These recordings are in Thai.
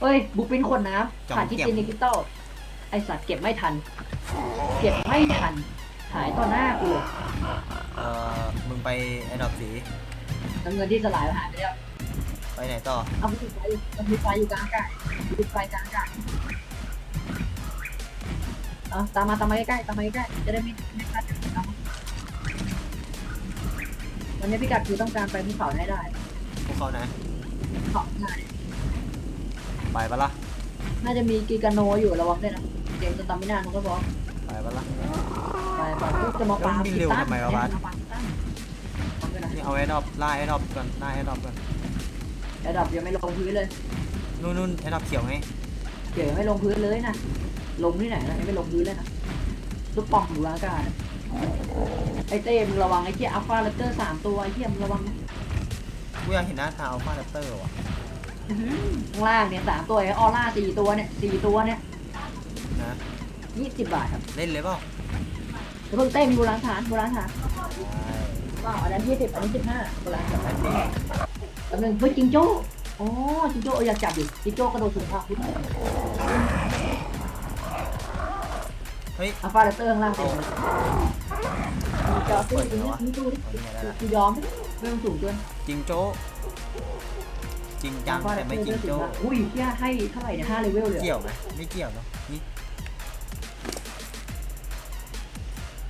เฮ้ยบุกเป็นคนน้จอมำผ่านที่เก็บจินดิจิตอลไอสัตว์เก็บไม่ทัน เก็บไม่ทัน หายต่อหน้ากูเลยเอ่อมึงไปไอ้ดอกสี แล้วเงินที่สลายหายไปแล้วไปไหนต่อ เอาไปติดไฟอยู่เอาไปติดไฟอยู่กลางอากาศติดไฟกลางอากาศเอาตามมาตามมาใกล้ๆตามมาใกล้ๆจะได้ไม่ไม่พลาดกันตามมาวันนี้พี่กัดคือต้องการไปภูเขาให้ได้พวกเขานะ เขาง่าย ไปปะล่ะน่าจะมีกีกาโนอยู่ระวังด้วยนะเกมสตามินามันก็บอกไปปะล่ะ ไปไปปุ๊บจะมาปาแล้วมันวิ่งเร็วทำไมวะบาสเนี่ยมันมาปากีตันเอาไปนะนี่เอาไอ้ดอกล่าไอ้ดอกก่อนล่าไอ้ดอกก่อนไอ้ดับยังไม่ลงพื้นเลยนู่นนู่นไอ้ดอกเขียวไงเดี๋ยวยังไม่ลงพื้นเลยนะลงที่ไหนนะยังไม่ลงพื้นเลยนะลูกป่องอยู่อากาศไอ้เต้มึงระวังไอ้เหี้ยอัลฟาเลเตอร์สามตัวไอ้เหี้ยมึงระวังนะกูอยากเห็นหน้าตาอัลฟาแรปเตอร์ว่ะ อื้อหือข้างล่างเนี่ยสามตัวไอ้ออร่าสี่ตัวเนี่ยสี่ตัวเนี่ยนะยี่สิบบาทครับเล่นเลยเปล่าแล้วเพิ่งเต้มีโบราณฐานโบราณฐานใช่ว้าวอันนั้นยี่สิบอันนี้สิบห้าโบราณฐานแป๊บนึงแป๊บนึงเฮ้ยจิงโจ้อ๋อจิงโจ้เอออยากจับดิจิงโจ้กระโดดสูงมากพุทธเฮ้ยอัลฟาเลเตอร์ข้างล่างเต็มเลยมีจอสู้จริงนะมีสู้ดิเอายังไงได้ล่ะกูยอมดิไม่ต้องสูงเกินจิงโจ้ จริงจังแต่ไม่จิงโจ้อุ้ยเที่ยให้เท่าไหร่เนี่ยห้าเลเวลเลยเกี่ยวไหมไม่เกี่ยวเนาะนี่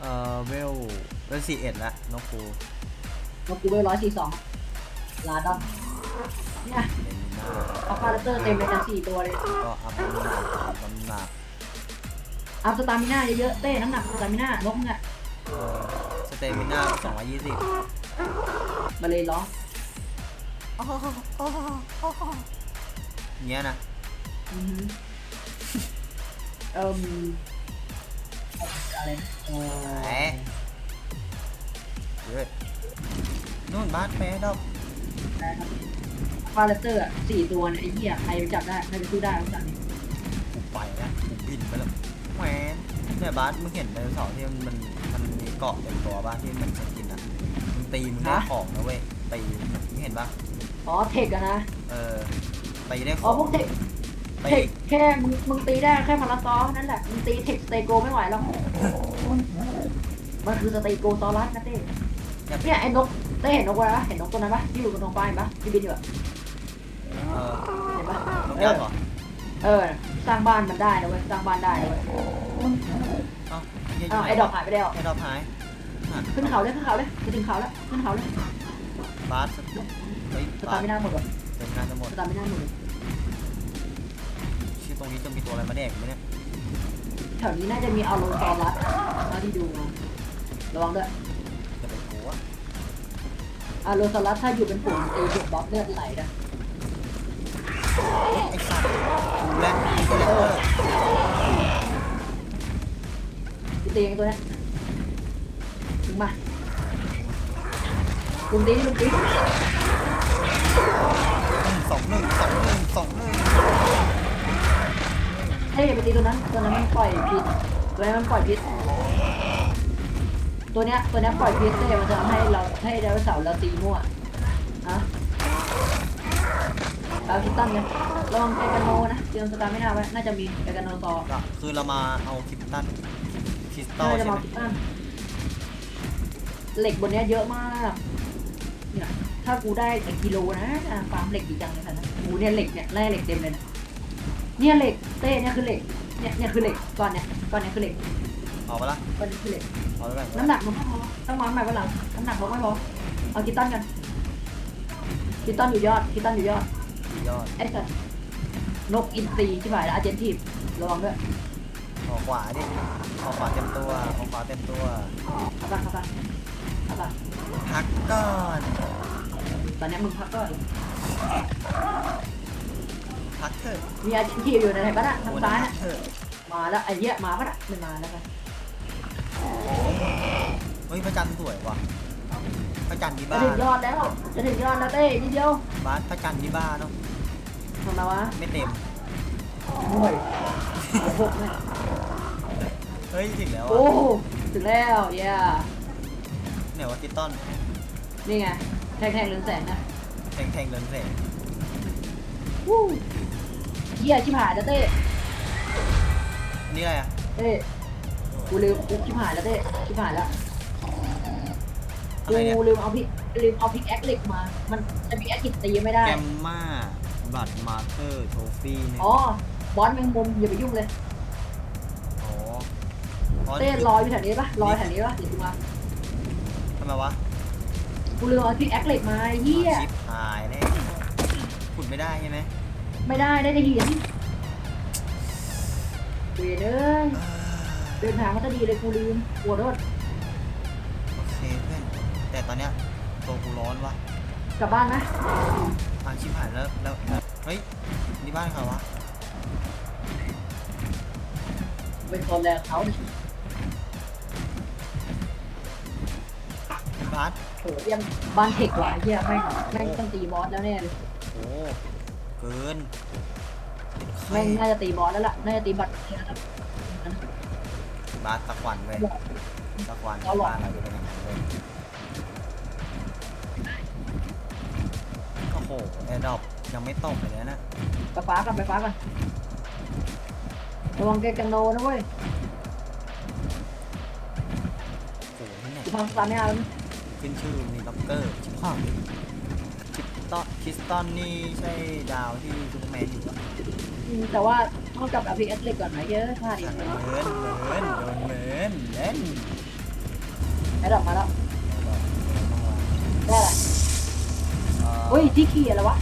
เอ่อเวลเวลสี่เอ็ดละน้องครูมากูเวลร้อยสี่สองลาดอนเนี่ยเลมิน่าเอาคาแรคเตอร์เต็มเลยกันสี่ตัวเลย ก็อัพน้ำหนักอัพน้ำหนักเอาสตามิน่าเยอะๆเต้น้ำหนักสตามิน่านกมึงอะเอ่อสเตมิน่าสองร้อยยี่สิบมาเลยร้อง เงี้ยนะอือฮึเอิ่มอะไรนะเอ่อเฮ้ยนู่นบาสแพ้ดอกคาแรคเตอร์อะสี่ตัวเนี่ยไอ้เหี้ยใครไปจับได้ใครไปสู้ได้รู้จักนี่กูไปแล้วกูบินไปแล้วแหวนเนี่ยบาสมึงเห็นไดโนเสาร์ที่มันมันมันมีเกาะเต็มตัวบ้างที่มันจะกินอะมึงตีมึงได้ของนะเว้ยตีมึงเห็นปะ อ๋อเทคอะนะ เออตีได้ขอ๋อองพวกเทคตีเทคแค่มึงมึงตีได้แค่พาราซอสนั่นแหละ มึงตีเทคสเตโกไม่ไหวหรอกมันคือสเตโกซอรัสนะเต้อย่าเนี่ยไอ้นกเต้เห็นนกอะไรปะเห็นนกตัวนั้นปะที่อยู่บนท้องฟ้าเห็นปะที่บินอยู่อะเออเห็นปะนกเอยัอกษ์เหรอเออ สร้างบ้านมันได้นะเว้ย สร้างบ้านได้นะเว้ยเอ้าเหี้ยอ้าวไอ้ดอกหายไปแล้ว ไอ้ดอกหายอะขึ้นเขาเลยขึ้นเขาเลยจะถึงเขาแล้วขึ้นเขาเลยบาส เฮ้ยสบาตาสร์ไม่น่าหมดว่ะเต็มงานจะหมดสตาร์ไม่น่าหมดเลยชื่อตรงนี้จะมีตัวอะไรมาแดกไหมเนี่ยแถวนี้น่าจะมีเอาโลซอรัสมาที่ดูมาระวังด้วยจะเป็นกูอะอะโลซอรัสถ้าอยู่เป็นฝูงตีถูกบล็อกเลือดไหลนะไอ้สัตว์กูและกูและเออกูตีเองตัวเนี้ยถึงมาลุมตีนี่ลุมตี สองหนึ่งสองหนึ่งสองหนึ่งเฮ้ยอย่าไปตีตัวนั้นตัวนั้นมันปล่อยพิษตัวนี้นมันปล่อยพิษตัวเนี้ยตัวเนี้ยปล่อยพิษเต้มันจะทำให้เราให้ไดโนเสาร์เราตีมั่วฮะเอาคิตตันเนี่ยระวังไกกันโนนะเตรียมสตาร์ไม่น่าไว้น่าจะมีไกกันโนซอก็คือเรามาเอาคริปตันคริสตัลน่าจะใช่ไหมามคิตตันเหล็กบนเนี้ยเยอะมากเนี่ย ถ้ากูได้ไอ้กิโลนะอะฟาร์มเหล็กดีจังเลยค่ะนะกูเนี่ยเหล็กเนี่ยแร่เหล็กเต็มเลยนะเนี่ยเหล็กเต้เนี่ยคือเหล็กเนี่ยเนี่ยคือเหล็กก้อนเนี่ยก้อนเนี่ยคือเหล็กเอาปะล่ะก้อนนี้คือเหล็กเอาแล้วกันน้ำหนักมันไม่พอต้องมาใหม่วันหลังน้ำหนักมันไม่พอเอาคิตตันกันคิตตันอยู่ยอดคิตตันอยู่ยอดยอดไอ้สัสนกอินทรีที่หมายแล้วอาร์เจนทีฟระวังด้วยออกขวาดิออกขวาเต็มตัวออกขวาเต็มตัวเข้าไปเข้าไปเข้าไปพักก่อน ตอนเนี้ยมึงพักก่อน พักเถอะมีอาร์เจนทีฟอยู่ในไหนปะน่ะทางวันซ้ายพัน่ะกเถอะมาแล้วไอ้เหี้ยมาปะน่ะไม่มาแล้วกันเฮ้ยพระจันทร์สวยว่ะพระจันทร์ที่จะบ้าถึงยอดแล้ว จะถึงยอดแล้วเต้นิดเดียวบ้านพระจันทร์ที่บ้าเนาะทำไมวะไม่เต็ม โอ้ยโอ้โหเนี่ยเฮ้ยถึงแล้วโอ้อะโหถึงแล้วเย้เนี่ยว่าติตตันนี่ไง แทงแทงเรืองแสงนะแทงแทงเรือนแสงวู้เหี้ยชิบหายแล้วเต้อันนี้อะไรอะเต้กูลืมกูชิบหายแล้วเต้ชิบหายแล้วอะไรเนี่ยกูลืมเอาพิกลืมเอาพิกแอคเหล็กมา มันจะพิกแอคกิดตีไม่ได้ แกมมาบัตรมาร์เกอร์โทฟี่หนึ่งอ๋อ บอสแมงมุมอย่าไปยุ่งเลย อ๋ออ๋อเต้รออยู่แถวนี้ปะรอแถวนี้ปะเดี๋ยวกูมาทำไมวะ กูลืมเอาพิกแอคเหล็กมาไอ้เหี้ยชิปหายแล้วขุดไม่ได้ใช่ไหมไม่ได้ได้แต่หินเวยเอ้ยเดินทางมาตดีเลยกูลืมปวดรถโอเคเพื่อนแต่ตอนเนี้ยตัวกูร้อนวะกลับบ้านไหมทางชิปหายแล้วแล้วแล้วเฮ้ยนี่บ้านใครวะเป็นคนแรงเขาเนี่ยบาส โหเยี่ยมบ้านเทคว่ะไอ้เหี้ยแม่งแม่งต้องตีบอสแล้วแน่เลยโอ้เกินแม่งน่าจะตีบอสแล้วล่ะน่าจะตีบัตรเทแล้ว บาสตะควันเว้ยตะควันเอาหรอ บ้านเราจะเป็นอย่างนั้นเลยโอ้โหแอร์ดรอปยังไม่ตกเลยนะไปฟ้ากันไปฟ้ากันระวังแกกันโนนะเว้ยโอ้โหที่ไหนกูพังสตาร์ไม่เอาแล้วนะ ขึ้นชื่อมีล็อกเกอร์ชิปห้องคิสตอนคิสตันนี่ใช่ดาวที่ซูเปอร์แมนอยู่อะอืมแต่ว่าต้องกลับอภิเอสเหล็กก่อนไหมเยอะพลาดอีกเหมือนเหมือนโดนเหมือนเล่นไอ้ดอกมาแล้วได้อะไรเฮ้เฮ้ยที่ขี่อะไรวะ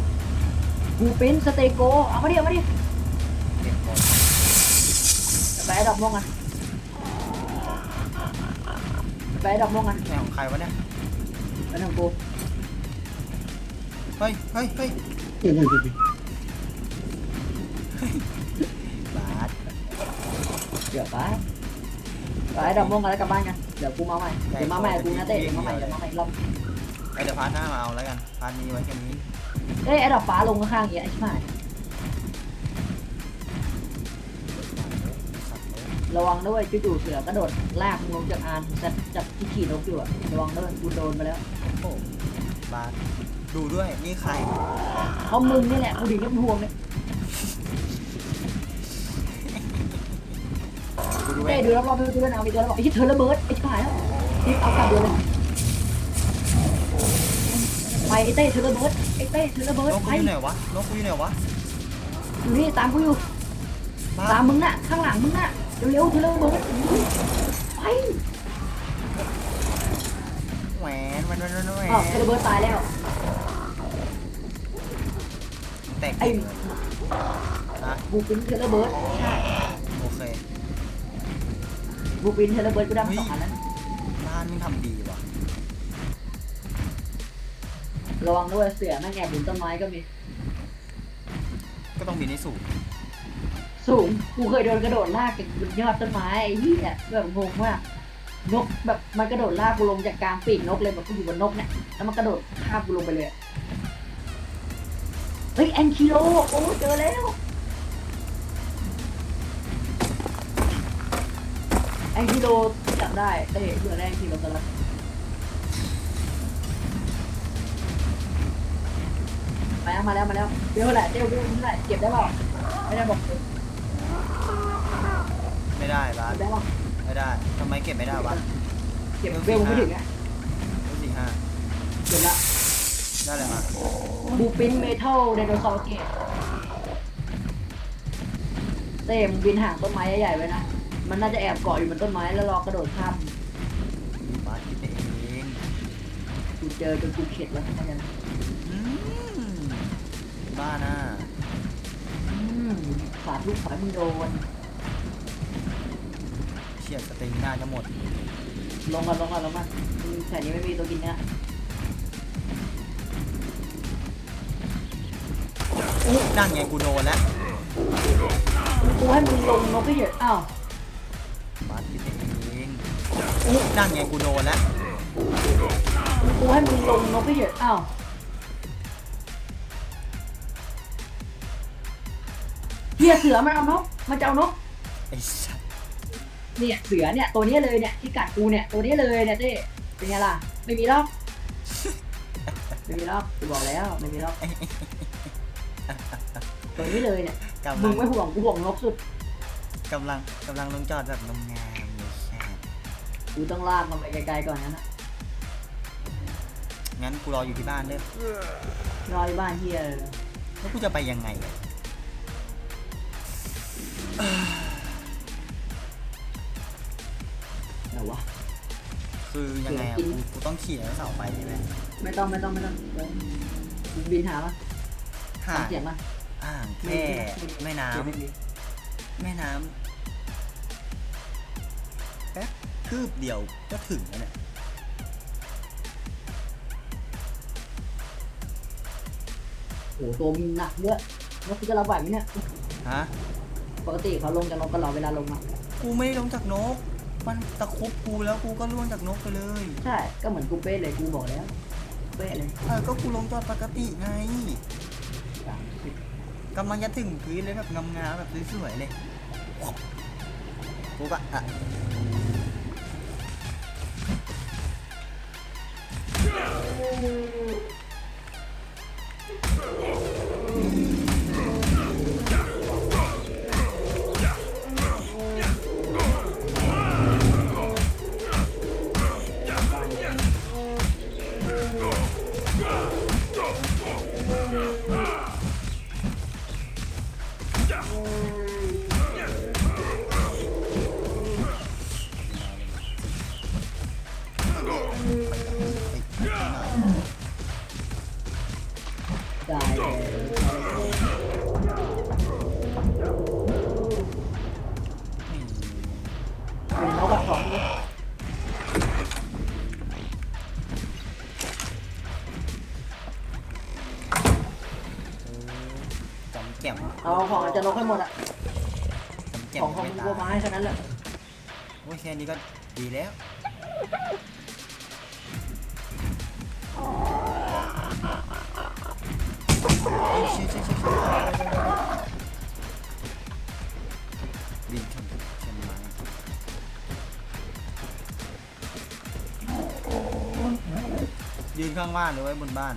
บูเป็นสเตโกเอามาดิเอามาดิเก็บก่อนไปไอ้ดอกม่วงกันไปไอ้ดอกม่วงกันแนวของใครวะเนี่ย ไปทางกูเฮ้ยเฮ้ยเฮ้ยบาสเดี๋ยวไปไปไอ้ดอกม่วงกันแล้วกลับบ้านกัน เดี๋ยวกูมาใหม่ เดี๋ยวมาใหม่กูนะเต้เดี๋ยวมาใหม่เดี๋ยวมาใหม่รอบไอยเดี๋ยวพาร์ทหน้ามาเอาแล้วกัน พาร์ทนี้ไว้แค่นี้ เอ้ยไอ้ดอกฟ้าลงข้างๆอย่างเงี้ยไอ้ชิบหายสัตว์เลยระวังด้วยจู่ๆเสือกระโดดลากมึงลงจากอานจับจับที่ขี่นกอยู่อะระวังด้วยกูโดนไปแล้ว โอ้บาสดูด้วยนี่ใคร เพราะมึงนี่แหละกูถึงยังห่วงเลยดูด้วเต้ยดูรอบๆดูด้วยนะมีตัวแล้วบอกไอ้ที่เธอระเบิดไอ้ชิบหายแล้วรีบเอากลับเดือนเลยไปไอ้เต้เธอระเบิดไอ้เต้เธอระเบิดนกไปกูอยู่ไหนวะนกกูอยู่ไหนวะอยู่นี่ตามกูอยู่บาตามสมึงน่ะข้างหลังมึงน่ะเร็วๆเธอระเบิดไป แหวนแหวนแหวนแหวนอ๋อเธอนระเบิดตายแล้ว แตกไอ้นะบูปินเธอระเบิดใช่โอเคบูปินเธอระเบิดกูได้มาสองอันแล้วบ้านมึงทำดีว่ะระวังด้วยเสือแม่งแอบอยู่ต้นไม้ก็มี ก็ต้องบินให้สูงสูง กูเคยโดนกระโดดลากจากบนยอดต้นไม้ไอ้เหี้ยแบบงงมาก นกแบบมันกระโดดลากกูลงจากกลางปีกนกเลยแบบกูอยู่บนนกเนี่ยแล้วมันกระโดดข้ามกูลงไปเลยอะเฮ้ยแอนคิโลโอ้เจอแล้วแอนคิโลจับได้เต้เบื่อได้แอนคิโลกันแล้วมาแล้วมาแล้วมาแล้วเดี๋ยวเท่าไหร่เดี๋ยวเดี๋ยวเท่าไหร่เก็บได้เปล่าไม่ได้บอกเก็บไม่ได้บาสได้เปล่า ไม่ได้ทำไมเก็บไม่ได้วะเก็บเวลไม่ถึงอะดูสี่ห้าเก็บละได้เลยมาบูปินเมทัลไดโนเสาร์เกตเต้มงบินห่างต้นไม้ใหญ่ๆไว้นะ มันน่าจะแอบเกาะอยู่บนต้นไม้แล้วรอกระโดดข้ามบาสคิดเองกูเจอจนกูเข็ดแล้วทั้งนั้นอืมบ้าน่ะอืมฝาดลูกฝาดมึงโดน เฉียดสตริงน่าจะหมดลงมาลงมาลงมาอืมแถวนี้ไม่มีตัวกินเนื้อนั่นไงกูโดนแล้วกูให้มึงลงนกให้เฉยอ้าวบาสคิดเองนั่นไงกูโดนแล้วกูให้มึงลงนกให้เฉยอ้าวเฮียเสือมันเอานกมันจะเอานกไอ้สัส เนี่ยเสือเนี่ยตัวนี้เลยเนี่ยที่กัดกูเนี่ยตัวนี้เลยเนี่ยเต้เป็นไงล่ะ ไม่มีหรอกไม่มีหรอกกูบอกแล้วไม่มีหรอกตัวนี้เลยเนี่ยกำมึลังงไม่ห่วงกูห่วงนกสุดกำลังกำลังลงจอดแบบงงามเลยใช่กูต้องลากมันไปไกลๆก่อนนั้นนะงั้นกูรออยู่ที่บ้านเด้อรอที่บ้านเฮียเลยแล้วกูจะไปยังไงอะ แต่วะคือยังไงอะกินกูกูต้องขี่แล้วเสาไปใช่ไหมไม่ต้องไม่ต้องไม่ต้องเดี๋ยวบินหาปะห่าฟังงเสียงปะห่างแค่แม่น้ำแม่น้ำแป๊บคืบเดียวก็ถึงแล้วเนี่ยโอ้โหตัวมึงหนักเยอะแล้วกูจะรับไหวไหมเนี่ย ฮะปกติเขาลงจากนกกันเหรอเวลาลงมากูไม่ได้ลงจากนก มันตะครุบกูแล้วกูก็ล่วงจากนกไปเลย ใช่ก็เหมือนกูเป๊ะเลยกูบอกแล้วเป๊ะเลยเออก็กูลงจอดปกติไงสามสิบกำลังจะถึงพื้นเลยแบบงามๆแบบสวยๆเลยกูก็อะได้ เอาของอาจจะนกให้หมดอะจำแจ่มของของไม่มึงตาบัวไม้ยแค่นั้นแหละโอ้ยแค่นี้ก็ดีแล้วเฮ้ยชิชิชิชิบินชนชนไม้ยืนข้างบ้านหรือไว้บนบ้าน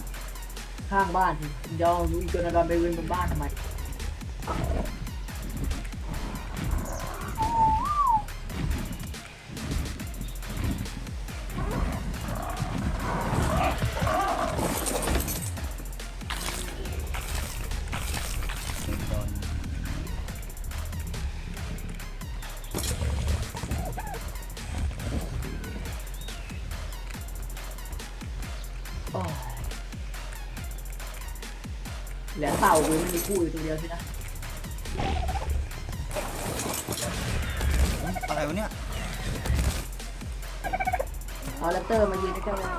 ข้างบ้านสิยอมรู้อีกจนนอนไปเว้นบนบ้านทำไม เหลือเต่ากูมันมีคู่อยู่ตัวเดียวใช่ไหมอะไรวะเนี่ยเอาแรปเตอร์มายืนใกล้ๆเลย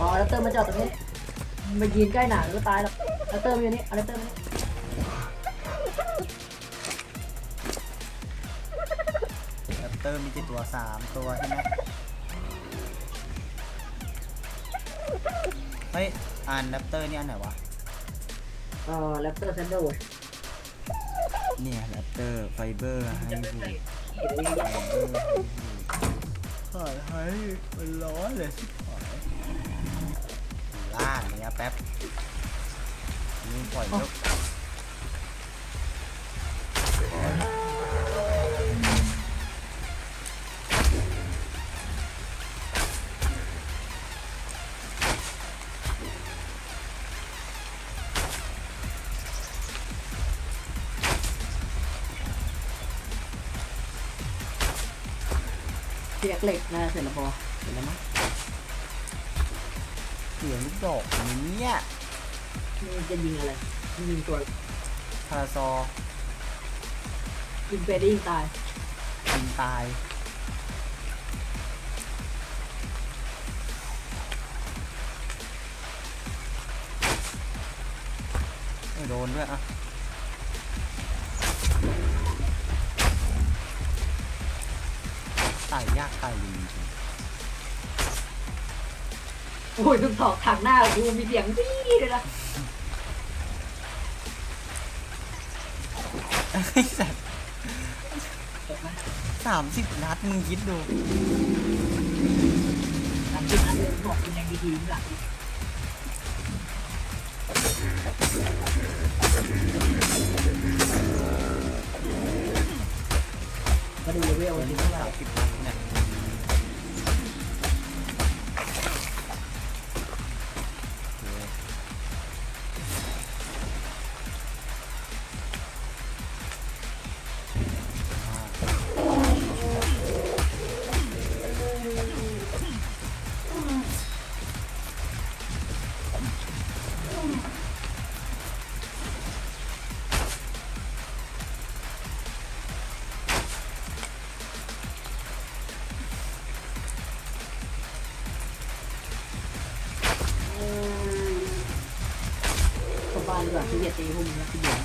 อ๋อแรปเตอร์มาจอดตรงนี้มายืนใกล้หนาก็ตายแล้วแรปเตอร์มาอยู่นี่เอาแรปเตอร์มานี่แรปเตอร์มีกี่ตัวสามตัวใช่ไหมเฮ้ยอ่านแรปเตอร์นี่อันไหนวะเออแรปเตอร์แซนด์วิชเนี่ยแรปเตอร์ไฟเบอร์ให้หูหายหายมันร้อนเลยชิบหายล่างเนี่ยแป๊บนี่ปล่อยนก เสียกเหล็กนะเสร็จแล้วพอเสร็จแล้วมั้งเสียงลูกดอกนี้เนี่ยนี่จะยิงอะไรยิงตัวพาราซอยิงเปรย์ได้ยิงตาย ยิงตาย ไม่โดนด้วยอะ ตายยากตายเลยจริงโอ้ยลูกสองถังหน้าดูมีเสียงดีเลยนะไอ้สัตว์สามสิบนัดมึงคิดดูหลักันยบอกเป็นยังดีๆหลังมาดูเลเวลสิเท่าไหร่า บ้านดีกว่าขี้เกียจตีพวกมึงแล้วขี้เกียจ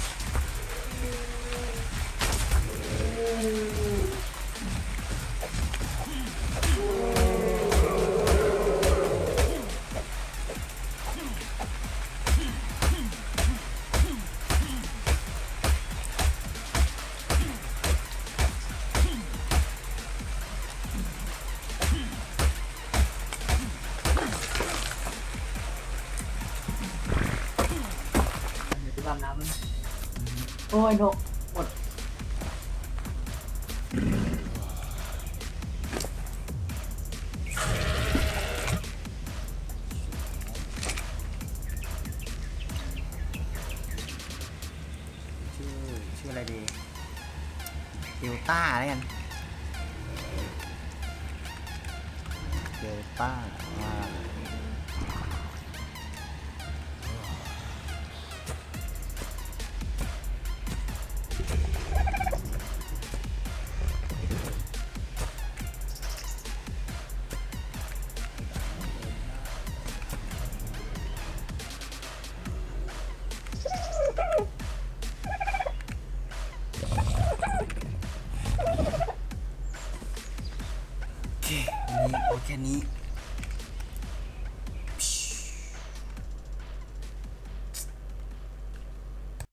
我那个。